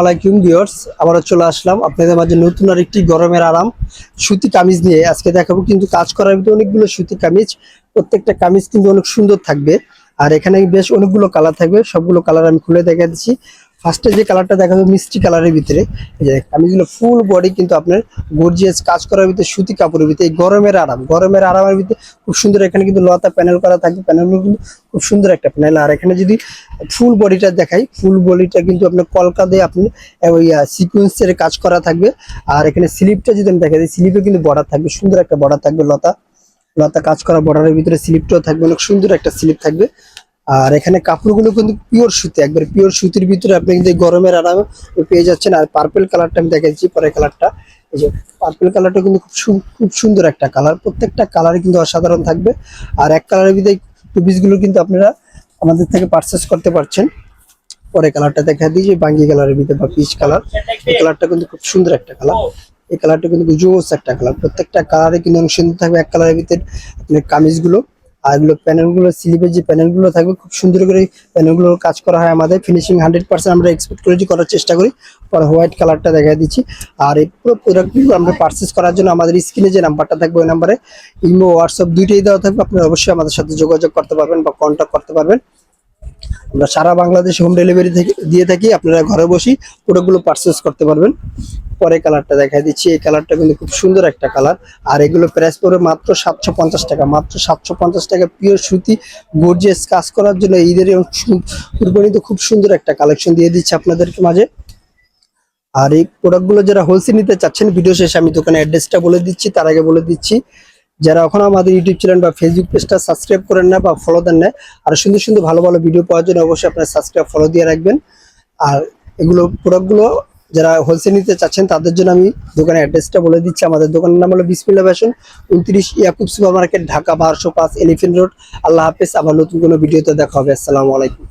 আলাইকুম ভিওর্স আবারও চলে আসলাম। আপনাদের মাঝে নতুন আর একটি গরমের আরাম, সুতি কামিজ নিয়ে। আজকে দেখাবো কিন্তু কাজ করার ভিতরে অনেকগুলো সুতি কামিজ, প্রত্যেকটা কামিজ কিন্তু অনেক সুন্দর থাকবে। আর এখানে বেশ অনেকগুলো কালার থাকবে, সবগুলো কালার আমি খুলে দেখা দিচ্ছি ফার্স্টে যে কালারটা দেখাবো, মিষ্টি কালারের ভিতরে, এই যে কামিজগুলো ফুল বডি কিন্তু আপনার গর্জিয়াস কাজ করার ভিতরে, সুতি কাপড়ের ভিতরে, এই গরমের আরাম, গরমের আরামের ভিতরে খুব সুন্দর এখানে কিন্তু লতা প্যানেল করা থাকবে প্যানেলগুলো কিন্তু খুব সুন্দর একটা প্যানেল আর এখানে যদি ফুল বডিটা দেখাই ফুল বডিটা কিন্তু আপনার কলকা দিয়ে আপনি ওই সিকুয়েন্সের কাজ করা থাকবে। আর এখানে স্লিপটা যদি আমি দেখা দিই স্লিপে কিন্তু বর্ডার থাকবে, সুন্দর একটা বর্ডার থাকবে লতা। লতা কাজ করা বর্ডারের ভিতরে স্লিপটাও থাকবে, অনেক সুন্দর একটা স্লিপ থাকবে। আর এখানে কাপড়গুলো কিন্তু পিওর সুতি, একবার পিওর সুতির ভিতরে আপনি কিন্তু গরমের আরামে পেয়ে যাচ্ছেন, আর পার্পেল কালারটা আমি দেখাচ্ছি পরে কালারটা এই যে পার্পেল কালারটা কিন্তু খুব খুব সুন্দর একটা কালার প্রত্যেকটা কালার কিন্তু অসাধারণ থাকবে। আর এক কালারের ভিতরে টুপিসগুলো কিন্তু আপনারা আমাদের থেকে পারচেস করতে পারছেন। পরে কালারটা দেখা দিই যে বাঙ্গি কালারের ভিতরে বা পিচ কালার এই কালারটা কিন্তু খুব সুন্দর একটা কালার এই কালারটা কিন্তু জোস একটা কালার প্রত্যেকটা কালারে কিন্তু অনেক সুন্দর থাকবে। এক কালারের ভিতরে আপনার কামিজগুলো আর এগুলো প্যানেলগুলো, স্লিপের যে প্যানেলগুলো থাকবে, খুব সুন্দর করে প্যানেলগুলোর কাজ করা হয় আমাদের। ফিনিশিং হান্ড্রেড পার্সেন্ট আমরা এক্সপেক্ট করেছি করার চেষ্টা করি। পরে হোয়াইট কালারটা দেখা দিচ্ছি। আর এই পুরো প্রোডাক্টগুলো আমরা পারচেস করার জন্য আমাদের স্ক্রিনে যে নাম্বারটা থাকবে, ওই নাম্বারে ইমো হোয়াটসঅ্যাপ দুইটাই দেওয়া থাকবে। আপনারা অবশ্যই আমাদের সাথে যোগাযোগ করতে পারবেন বা কন্ট্যাক্ট করতে পারবেন। আমরা সারা বাংলাদেশে হোম ডেলিভারি থেকে, দিয়ে থাকি। আপনারা ঘরে বসেই প্রোডাক্টগুলো পারচেস করতে পারবেন। পরে কালারটা দেখা দিচ্ছি। এই কালারটা কিন্তু খুব সুন্দর একটা কালার। আর এগুলো প্রাইস পড়বে মাত্র সাতশো পঞ্চাশ টাকা। মাত্র সাতশো পঞ্চাশ টাকা পিওর সুতি গর্জিয়াস কাজ করার জন্য ঈদের সু- খুব সুন্দর একটা কালেকশন দিয়ে দিচ্ছে আপনাদেরকে মাঝে। আর এই প্রোডাক্টগুলো যারা হোলসেল নিতে চাচ্ছেন ভিডিও শেষে আমি দোকানে অ্যাড্রেসটা বলে দিচ্ছি, তার আগে বলে দিচ্ছি। যারা এখন আমাদের ইউটিউব চ্যানেল বা ফেসবুক পেজটা সাবস্ক্রাইব করেন না বা ফলো দেন না, আর সুন্দর সুন্দর ভালো ভালো ভিডিও পাওয়ার জন্য অবশ্যই আপনার সাবস্ক্রাইব ফলো দিয়ে রাখবেন। আর এগুলো প্রোডাক্টগুলো যারা হোলসেল নিতে চাচ্ছেন, তাদের জন্য আমি দোকানের অ্যাড্রেসটা বলে দিচ্ছি। আমাদের দোকানের নাম হলো বিসমিল্লা ফ্যাশন, উনত্রিশ ইয়াকুব সুপার মার্কেট ঢাকা বারোশো পাঁচ এলিফেন্ট রোড। আল্লাহ হাফেজ, আবার নতুন কোনো ভিডিওতে দেখা হবে। আসসালামু আলাইকুম।